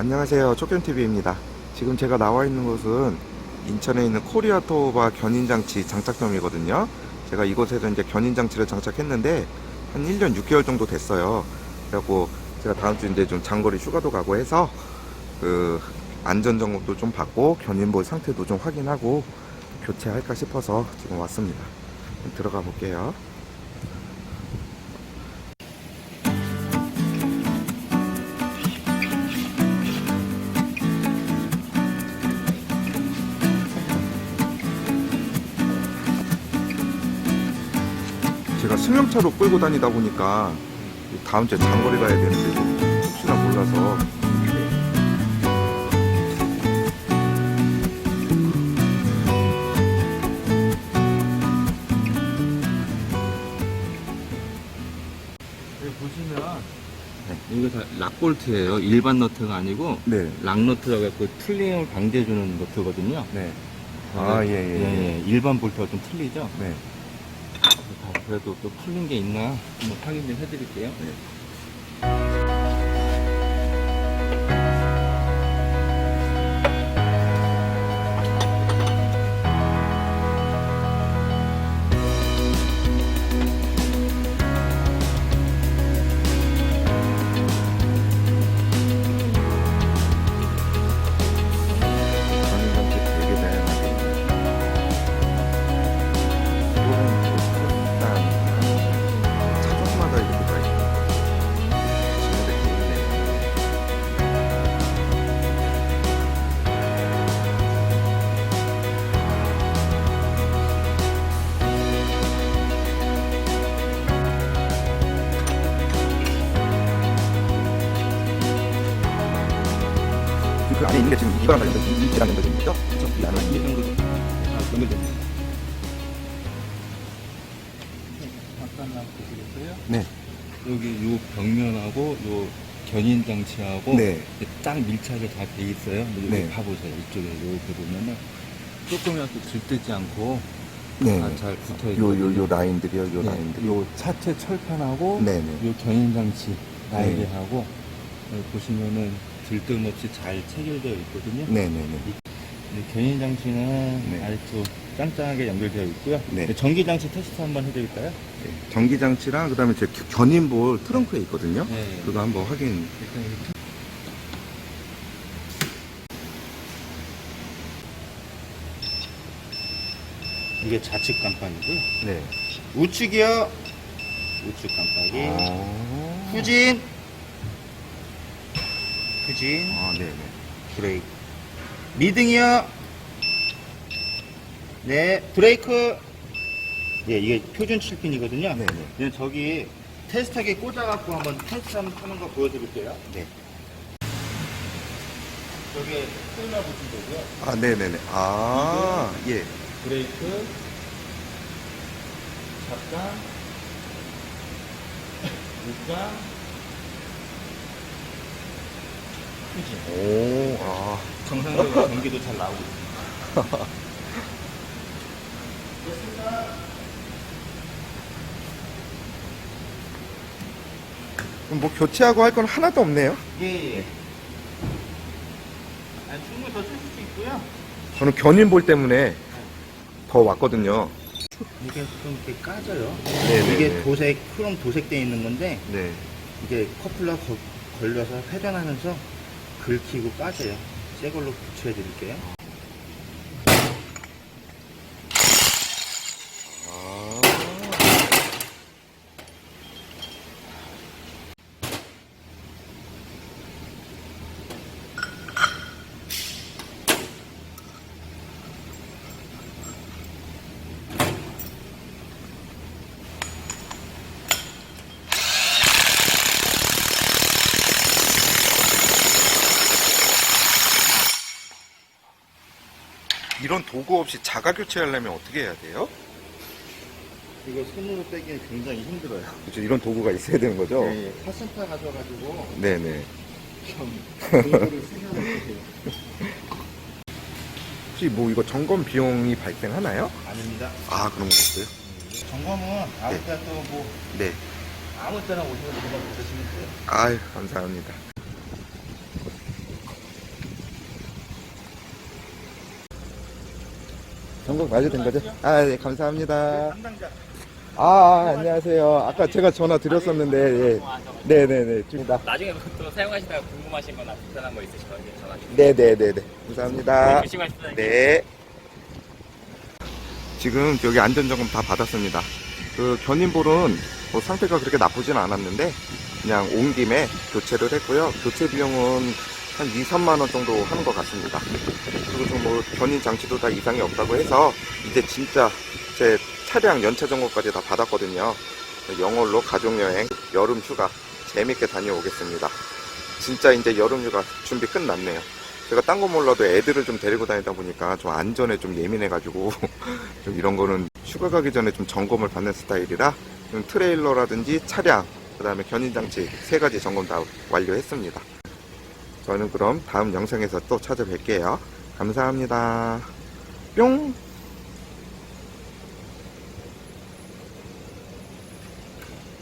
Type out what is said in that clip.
안녕하세요. 촉견TV입니다. 지금 제가 나와 있는 곳은 인천에 있는 코리아 토바 견인장치 장착점이거든요. 제가 이곳에서 이제 견인장치를 장착했는데 한 1년 6개월 정도 됐어요. 그래갖고 제가 다음 주 이제 좀 장거리 휴가도 가고 해서 그 안전 점검도 좀 받고 견인볼 상태도 좀 확인하고 교체할까 싶어서 지금 왔습니다. 들어가 볼게요. 승용차로 끌고 다니다 보니까 다음 주에 장거리 가야 되는데 좀 혹시나 몰라서 여기 보시면 네. 이거 다 락볼트예요. 일반 너트가 아니고 네, 락너트라고 해서 틀림을 방지해주는 너트거든요. 네. 아, 예, 예, 예. 예, 일반 볼트와 좀 틀리죠. 네. 다 그래도 또 풀린 게 있나 한번 확인 좀 해드릴게요. 견 그 안에 있는 게 지금 이거랑 관련된 이지라는 거죠? 그렇죠? 이 안에 이 정도 다 연결됩니다. 잠깐만 보시겠어요? 네. 여기 요 벽면하고 요 견인 장치하고 네. 딱 밀착이 다 돼 있어요. 여기 네. 봐보세요. 이쪽에 이렇게 보면은 조금이라도 들뜨지 않고 네. 다잘 붙어 요, 있고 요, 요 라인들이요, 요 라인들. 요 차체 철판하고 네 네. 요 견인 장치 날개하고 여기 보시면은 들뜸 없이 잘 체결되어 있거든요. 네네네. 이 견인 장치는 네. 아직도 짱짱하게 연결되어 있고요. 네. 전기 장치 테스트 한번 해드릴까요? 네. 전기 장치랑, 그 다음에 제 견인 볼 트렁크에 있거든요. 네. 그거 한번 확인. 일단 이렇게 이게 좌측 깜빡이고요. 네. 우측이요. 우측 깜빡이. 아, 후진. 후진. 아, 네 네. 브레이크. 미등이요. 네, 브레이크. 네, 이게 표준 7핀이거든요. 네 네. 네, 저기 테스트하게 꽂아갖고 한번 테스트 한번 하는 거 보여드릴게요. 네. 저게 소리나 보신 거고요. 아, 네 네 네. 아, 예. 브레이크, 잡강, 육강, 후진. 오, 아. 정상적으로 전기도 잘 나오고 있습니다. 뭐 교체하고 할 건 하나도 없네요. 예, 예. 아니, 충분히 더 쓰실 수 있고요. 저는 견인볼 때문에 더 왔거든요. 이게 좀 이렇게 까져요. 네네네. 이게 도색, 크롬 도색되어 있는 건데, 네. 이게 커플러 거- 걸려서 회전하면서 긁히고 까져요. 새 걸로 교체해 드릴게요. 아. 이런 도구 없이 자가 교체하려면 어떻게 해야 돼요? 이거 손으로 빼기는 굉장히 힘들어요. 그렇죠. 이런 도구가 있어야 되는 거죠? 네, 카센터 가셔가지고 네네. 좀 공부를 쓰셔야 돼요. 혹시 뭐 이거 점검 비용이 발생하나요? 아닙니다. 아 그런 거 없어요? 점검은 아무 때나 또뭐 네. 아무 때나 오셔서 물건 받으시면 돼요. 아유 감사합니다. 점검 완료된 거죠? 아, 네, 감사합니다. 아, 아, 안녕하세요. 아까 제가 전화 드렸었는데, 예. 네네네. 지금 나. 나중에 또 사용하시다가 궁금하신 거나 불편한 거 있으시면 전화 주세요. 네네네네. 감사합니다. 열심히 하십니다. 네. 지금 여기 안전점검 다 받았습니다. 그 견인볼은 뭐 상태가 그렇게 나쁘진 않았는데 그냥 온 김에 교체를 했고요. 교체 비용은 한 2, 3만 원 정도 하는 것 같습니다. 그리고 좀뭐 견인 장치도 다 이상이 없다고 해서 이제 진짜 제 차량 연체 점검까지 다 받았거든요. 영월로 가족여행 여름 휴가 재밌게 다녀오겠습니다. 진짜 이제 여름 휴가 준비 끝났네요. 제가 딴 거 몰라도 애들을 좀 데리고 다니다 보니까 좀 안전에 좀 예민해가지고 좀 이런 거는 휴가 가기 전에 좀 점검을 받는 스타일이라 좀 트레일러라든지 차량 그 다음에 견인장치 세 가지 점검 다 완료했습니다. 저는 그럼 다음 영상에서 또 찾아뵐게요. 감사합니다. 뿅!